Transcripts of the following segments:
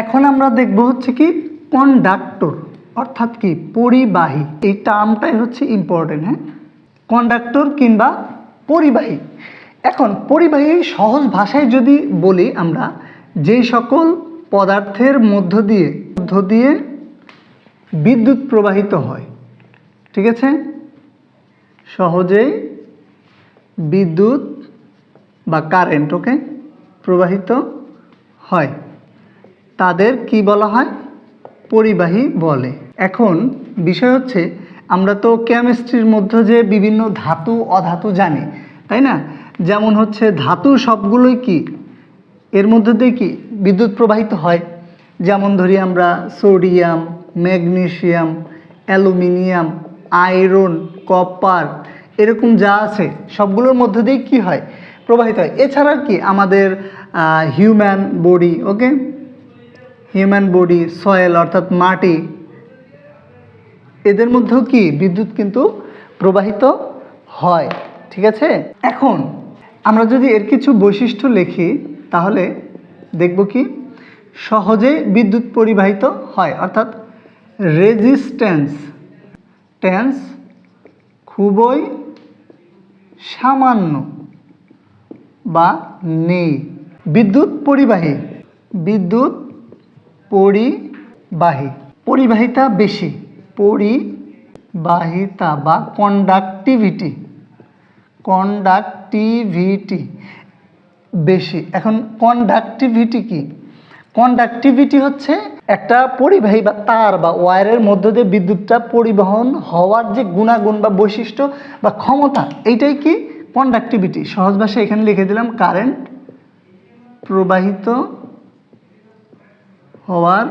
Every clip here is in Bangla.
এখন আমরা দেখব হচ্ছে কি কন্ডাক্টর অর্থাৎ কি পরিবাহী। এই টার্মটাই হচ্ছে ইম্পর্টেন্ট হ্যাঁ? কন্ডাক্টর কিংবা পরিবাহী। এখন পরিবাহী সহজ ভাষায় যদি বলি আমরা যেই সকল পদার্থের মধ্য দিয়ে মধ্য দিয়ে বিদ্যুৎ প্রবাহিত হয়, ঠিক আছে? সহজেই বিদ্যুৎ বা কারেন্ট ওকে প্রবাহিত হয়। তাদের কি বলা হয়? পরিবাহী বলে। এখন বিষয় হচ্ছে, আমরা তো কেমিস্ট্রির মধ্যে যে বিভিন্ন ধাতু, অধাতু জানি, তাই না? যেমন হচ্ছে ধাতু সবগুলোই কি? এর মধ্যে দিয়ে কি বিদ্যুৎ প্রবাহিত হয়? যেমন ধরি আমরা sodium magnesium aluminium, iron, copper, এরকম যা আছে, সবগুলোর মধ্যে দিয়ে কি হয়? প্রবাহিত হয়। এছাড়া কি আমাদের human body okay human body soil অর্থাৎ মাটি, এদের মধ্যেও কি বিদ্যুৎ কিন্তু প্রবাহিত হয়? ঠিক আছে? এখন আমরা যদি এর কিছু বৈশিষ্ট্য লিখি, তাহলে দেখব কি? সহজে বিদ্যুৎ পরিবাহিত হয়, অর্থাৎ রেজিস্ট্যান্স টেন্স খুবই সামান্য বা নেই। বিদ্যুৎ পরিবাহী, বিদ্যুৎ পরিবাহী। পরিবাহিতা বেশি। পরিবাহিতা বা কন্ডাক্টিভিটি কন্ডাক্টিভিটি বেশি। এখন কন্ডাক্টিভিটি কি? কন্ডাক্টিভিটি হচ্ছে একটা পরিবাহী বা তার বা ওয়্যারের মধ্য দিয়ে বিদ্যুৎটা পরিবহন হওয়ার যে গুণাগুণ বা বৈশিষ্ট্য বা ক্ষমতা, এইটাই কি? কন্ডাক্টিভিটি সহজ ভাষায় এখানে লিখে দিলাম কারেন্ট প্রবাহিত হওয়ার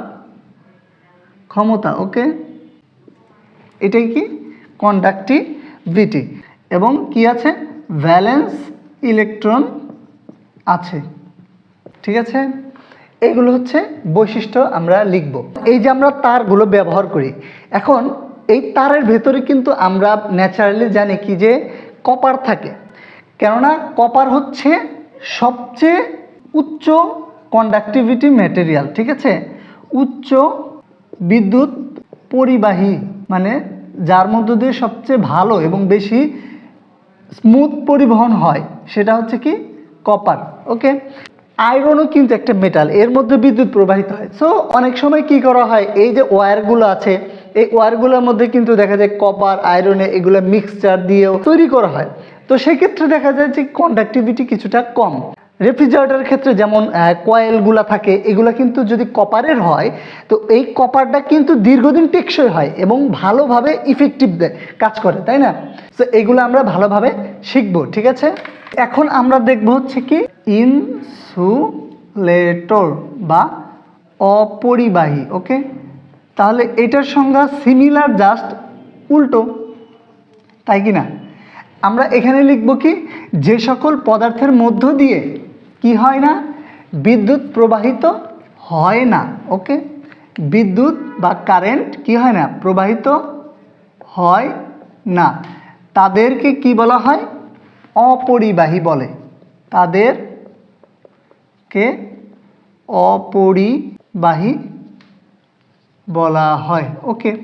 ক্ষমতা, ওকে? এটাই কি? কন্ডাক্টিভিটি। এবং কি আছে? ভ্যালেন্স ইলেকট্রন আছে। ঠিক আছে? এইগুলো হচ্ছে বৈশিষ্ট্য আমরা লিখব। এই যে আমরা তারগুলো ব্যবহার করি, এখন এই তারের ভেতরে কিন্তু আমরা ন্যাচারালি জানি কি যে কপার থাকে। কেননা কপার হচ্ছে সবচেয়ে উচ্চ কন্ডাক্টিভিটি ম্যাটেরিয়াল ঠিক আছে? উচ্চ বিদ্যুৎ পরিবাহী মানে যার মধ্য দিয়ে সবচেয়ে ভালো এবং বেশি স্মুথ পরিবহন হয়, সেটা হচ্ছে কি? কপার ওকে আয়রনও কিন্তু একটা মেটাল এর মধ্যে বিদ্যুৎ প্রবাহিত হয়। সো অনেক সময় কি করা হয়? এই যে ওয়্যারগুলো আছে, এই ওয়্যারগুলোর মধ্যে কিন্তু দেখা যায় কপার আয়রনে এগুলো মিক্সচার দিয়েও তৈরি করা হয়। তো সেক্ষেত্রে দেখা যায় যে কন্ডাক্টিভিটি কিছুটা কম। রেফ্রিজারেটরের ক্ষেত্রে যেমন কয়েলগুলা থাকে, এগুলো কিন্তু যদি কপারের হয়, তো এই কপারটা কিন্তু দীর্ঘদিন টেকসই হয় এবং ভালোভাবে ইফেক্টিভ কাজ করে, তাই না? তো এগুলো আমরা ভালোভাবে শিখব, ঠিক আছে? এখন আমরা দেখব হচ্ছে কি ইনসুলেটর বা অপরিবাহী ওকে তাহলে এটার সংজ্ঞা সিমিলার জাস্ট উল্টো, তাই কি না? আমরা এখানে লিখব কি, যে সকল পদার্থের মধ্য দিয়ে কি হয় না? বিদ্যুৎ প্রবাহিত হয় না ওকে বিদ্যুৎ বা কারেন্ট কি হয় না? প্রবাহিত হয় না। তাদেরকে কি বলা হয়? অপরিবাহী বলে। তাদেরকে অপরিবাহী বলা হয় ওকে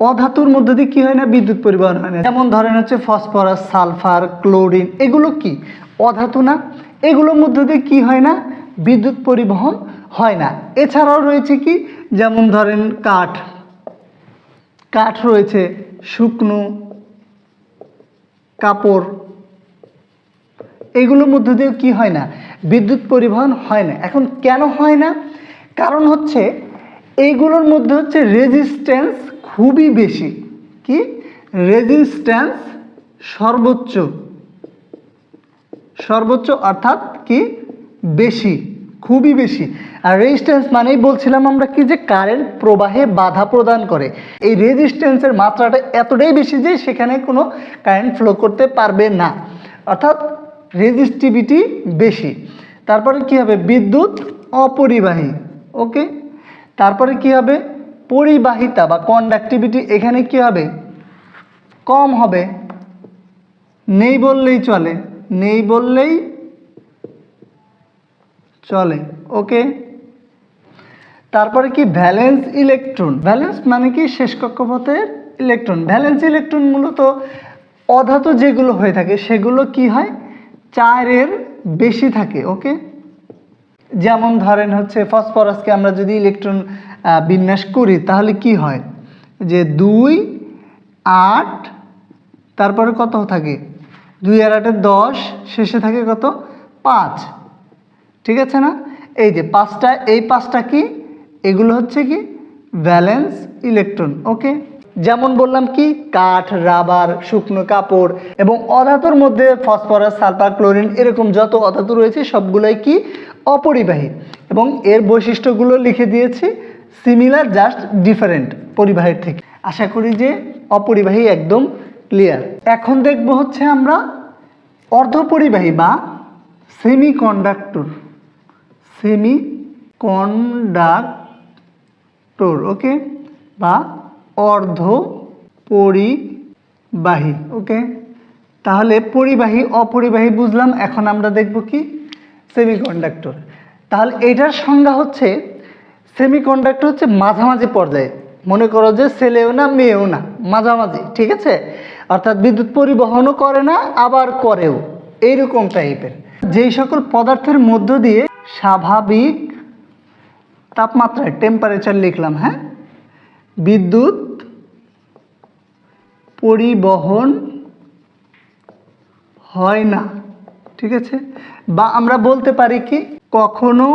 অধাতুর মধ্যে দিয়ে কি হয় না? বিদ্যুৎ পরিবহন হয় না। যেমন ধরেন হচ্ছে ফসফরাস, সালফার, ক্লোরিন, এগুলো কি? অধাতু না? এগুলোর মধ্যে দিয়ে কী হয় না? বিদ্যুৎ পরিবহন হয় না। এছাড়াও রয়েছে কি? যেমন ধরেন কাঠ। কাঠ রয়েছে, শুকনো, কাপড়। এগুলোর মধ্যে দিয়ে কী হয় না? বিদ্যুৎ পরিবহন হয় না। এখন কেন হয় না? কারণ হচ্ছে এইগুলোর মধ্যে হচ্ছে রেজিস্ট্যান্স খুবই বেশি। কি? রেজিস্ট্যান্স সর্বোচ্চ। সর্বোচ্চ অর্থাৎ কি? বেশি, খুবই বেশি। আর রেজিস্ট্যান্স মানেই বলছিলাম আমরা কি যে কারেন্ট প্রবাহে বাধা প্রদান করে। এই রেজিস্ট্যান্সের মাত্রাটা এতটাই বেশি যে সেখানে কোনো কারেন্ট ফ্লো করতে পারবে না। অর্থাৎ রেজিস্টিভিটি বেশি। তারপরে কি হবে? বিদ্যুৎ অপরিবাহী। ওকে তারপরে কি হবে? পরিবাহিতা বা কন্ডাক্টিভিটি এখানে কি হবে? কম হবে। নেই বললেই চলে। নেই বললেই চলে ওকে তারপরে কি? ভ্যালেন্স ইলেকট্রন ভ্যালেন্স মানে কি? শেষ কক্ষপথের ইলেকট্রন ভ্যালেন্স ইলেকট্রন মূলত অধাতু যেগুলো হয়ে থাকে, সেগুলো কি হয়? চারের বেশি থাকে ওকে যেমন ধরেন হচ্ছে ফসফরাসকে আমরা যদি ইলেকট্রন বিন্যাস করি, তাহলে কি হয়? যে দুই, আট, তারপরে কত থাকে? দুই আর আটে দশ, শেষে থাকে কত? পাঁচ। ঠিক আছে না? এই যে পাঁচটা, এই পাঁচটা কি? এগুলো হচ্ছে কি? ভ্যালেন্স ইলেকট্রন ওকে যেমন বললাম কি? কাঠ, রাবার, শুকনো কাপড় এবং অধাতুর মধ্যে ফসফরাস সালফার ক্লোরিন এরকম যত অধাতু রয়েছে সবগুলোই কি? অপরিবাহী। এবং এর বৈশিষ্ট্যগুলো লিখে দিয়েছি সিমিলার জাস্ট ডিফারেন্ট পরিবাহীর থেকে। আশা করি যে অপরিবাহী একদম ক্লিয়ার এখন দেখব হচ্ছে আমরা অর্ধপরিবাহী বা semiconductor semiconductor okay বা অর্ধ পরিবাহী ওকে তাহলে পরিবাহী, অপরিবাহী বুঝলাম, এখন আমরা দেখব কি? সেমিকন্ডাক্টর তাহলে এটার সংজ্ঞা হচ্ছে সেমিকন্ডাক্টর হচ্ছে মাঝামাঝি পর্যায়ে। মনে করো যে ছেলেও না, মেয়েও না, মাঝামাঝি, ঠিক আছে? অর্থাৎ বিদ্যুৎ পরিবহনও করে না, আবার করেও। এইরকম টাইপের। যেই সকল পদার্থের মধ্য দিয়ে স্বাভাবিক তাপমাত্রায় টেম্পারেচার লিখলাম হ্যাঁ? বিদ্যুৎ পরিবহন হয় না, ঠিক আছে? বা আমরা বলতে পারি কি, কখনো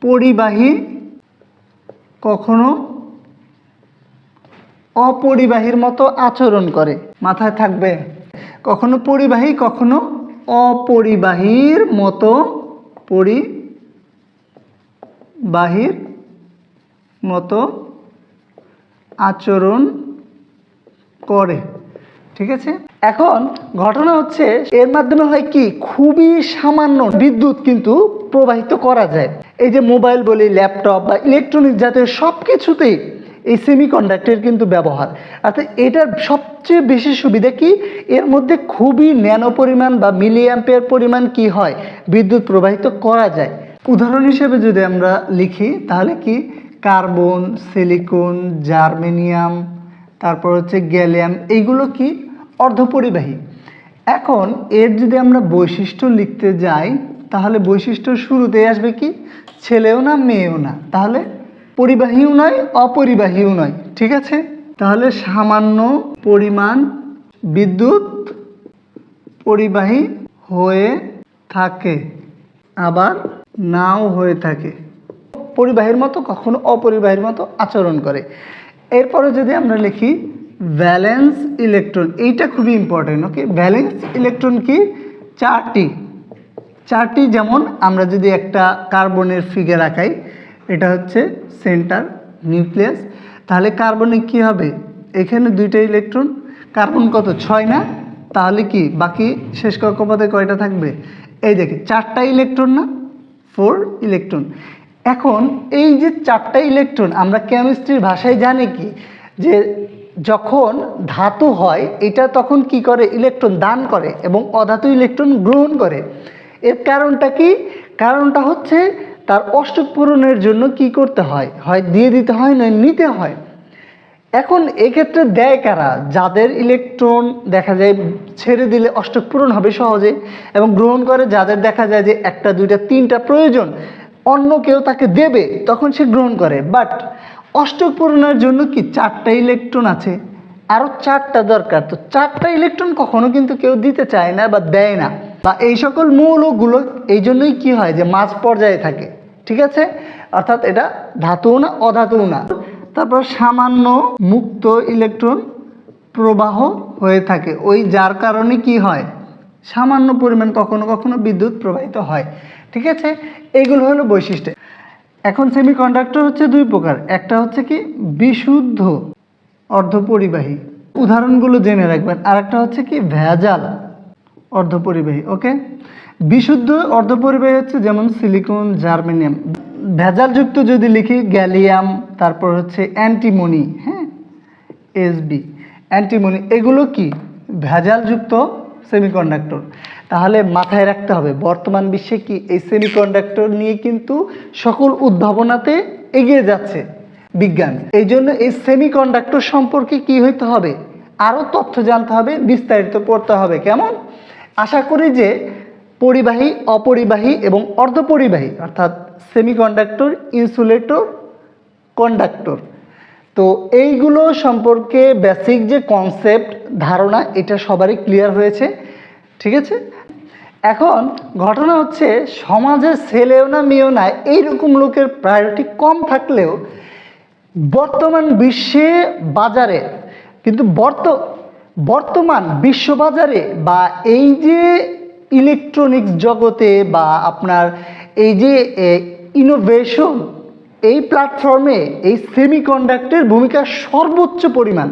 পরিবাহী, কখনো অপরিবাহীর মতো আচরণ করে। মাথায় থাকবে। কখনো পরিবাহী, কখনো অপরিবাহীর মতো পরিবাহীর মতো আচরণ করে। ঠিক আছে? এখন ঘটনা হচ্ছে, এর মাধ্যমে হয় কি, খুবই সামান্য বিদ্যুৎ কিন্তু প্রবাহিত করা যায়। এই যে মোবাইল বলি, ল্যাপটপ বা ইলেকট্রনিক জাতীয় সব কিছুতেই এই সেমিকন্ডাক্টরের কিন্তু ব্যবহার। অর্থাৎ এটার সবচেয়ে বেশি সুবিধা কি? এর মধ্যে খুবই ন্যানো পরিমাণ বা মিলিয়াম্পের পরিমাণ কি হয়? বিদ্যুৎ প্রবাহিত করা যায়। উদাহরণ হিসেবে যদি আমরা লিখি, তাহলে কি? কার্বন, সিলিকন, জার্মেনিয়াম, তারপর হচ্ছে গ্যালিয়াম, এইগুলো কি? অর্ধপরিবাহী। এখন এর যদি আমরা বৈশিষ্ট্য লিখতে যাই, তাহলে বৈশিষ্ট্য শুরুতেই আসবে কি? ছেলেও না, মেয়েও না। তাহলে পরিবাহীও নয়, অপরিবাহীও নয়। ঠিক আছে? তাহলে সামান্য পরিমাণ বিদ্যুৎ পরিবাহী হয়ে থাকে, আবার নাও হয়ে থাকে। পরিবাহীর মতো, কখনো অপরিবাহীর মতো আচরণ করে। এরপরে যদি আমরা লিখি ভ্যালেন্স ইলেকট্রন এইটা খুবই ইম্পর্টেন্ট ওকে ভ্যালেন্স ইলেকট্রন কি? চারটি। চারটি যেমন আমরা যদি একটা কার্বনের ফিগার আঁকাই এটা হচ্ছে সেন্টার নিউক্লিয়াস তাহলে কার্বনে কি হবে? এখানে দুইটা ইলেকট্রন কার্বন কত? ছয় না? তাহলে কি? বাকি শেষ কক্ষপথে কয়টা থাকবে? এই দেখে, চারটা ইলেকট্রন না? ফোর ইলেকট্রন এখন এই যে চারটা ইলেকট্রন আমরা কেমিস্ট্রির ভাষায় জানি কি? যে যখন ধাতু হয়, এটা তখন কি করে? ইলেকট্রন দান করে এবং অধাতু ইলেকট্রন গ্রহণ করে। এর কারণটা কি? কারণটা হচ্ছে তার অষ্টক পূরণের জন্য কি করতে হয়? হয় দিয়ে দিতে হয় নয় নিতে হয়? এখন এক্ষেত্রে দেয় কারা? যাদের ইলেকট্রন দেখা যায় ছেড়ে দিলে অষ্টক পূরণ হবে সহজে এবং গ্রহণ করে যাদের দেখা যায় যে একটা, দুইটা, তিনটা প্রয়োজন, অন্য কেউ তাকে দেবে, তখন সে গ্রহণ করে। বাট অষ্টক পূরণের জন্য কি চারটা ইলেকট্রন আছে? আরও চারটা দরকার। তো চারটা ইলেকট্রন কখনো কিন্তু কেউ দিতে চায় না বা দেয় না। বা এই সকল মৌলগুলো, এই জন্যই কী হয় যে মাঝ পর্যায়ে থাকে। ঠিক আছে? অর্থাৎ এটা ধাতুও না অধাতুও না। তারপর সামান্য মুক্ত ইলেকট্রন প্রবাহ হয়ে থাকে। ওই যার কারণে কি হয়? সামান্য পরিমাণ কখনো কখনো বিদ্যুৎ প্রবাহিত হয়। ঠিক আছে? এইগুলো হলো বৈশিষ্ট্য। এখন সেমিকন্ডাক্টর হচ্ছে দুই প্রকার। একটা হচ্ছে কি? বিশুদ্ধ অর্ধপরিবাহী। উদাহরণগুলো জেনে রাখবেন। আর একটা হচ্ছে কি? ভেজাল অর্ধপরিবাহী। ওকে? বিশুদ্ধ অর্ধপরিবাহী হচ্ছে যেমন সিলিকন জার্মেনিয়াম ভেজালযুক্ত যদি লিখি গ্যালিয়াম তারপর হচ্ছে অ্যান্টিমনি হ্যাঁ? এসবি অ্যান্টিমনি এগুলো কি? ভেজালযুক্ত সেমিকন্ডাক্টর তাহলে মাথায় রাখতে হবে, বর্তমান বিশ্বে কি এই সেমিকন্ডাক্টর নিয়ে কিন্তু সকল উদ্ভাবনাতে এগিয়ে যাচ্ছে বিজ্ঞান। এই জন্য এই সেমিকন্ডাক্টর সম্পর্কে কি হইতে হবে? আরও তথ্য জানতে হবে, বিস্তারিত পড়তে হবে। কেমন? আশা করি যে পরিবাহী, অপরিবাহী এবং অর্ধপরিবাহী, অর্থাৎ সেমিকন্ডাক্টর ইনসুলেটর কন্ডাক্টর তো এইগুলো সম্পর্কে বেসিক যে কনসেপ্ট ধারণা, এটা সবারই ক্লিয়ার হয়েছে, ঠিক আছে? এখন ঘটনা হচ্ছে সমাজে ছেলেও না মেয়েও না, এইরকম লোকের প্রায়োরিটি কম থাকলেও বর্তমান বিশ্বে বাজারে, কিন্তু বর্ত, বর্তমান বিশ্ববাজারে বা এই যে ইলেকট্রনিক্স জগতে বা আপনার এই যে ইনোভেশন এই প্ল্যাটফর্মে এই সেমিকন্ডাক্টের ভূমিকা সর্বোচ্চ পরিমাণ।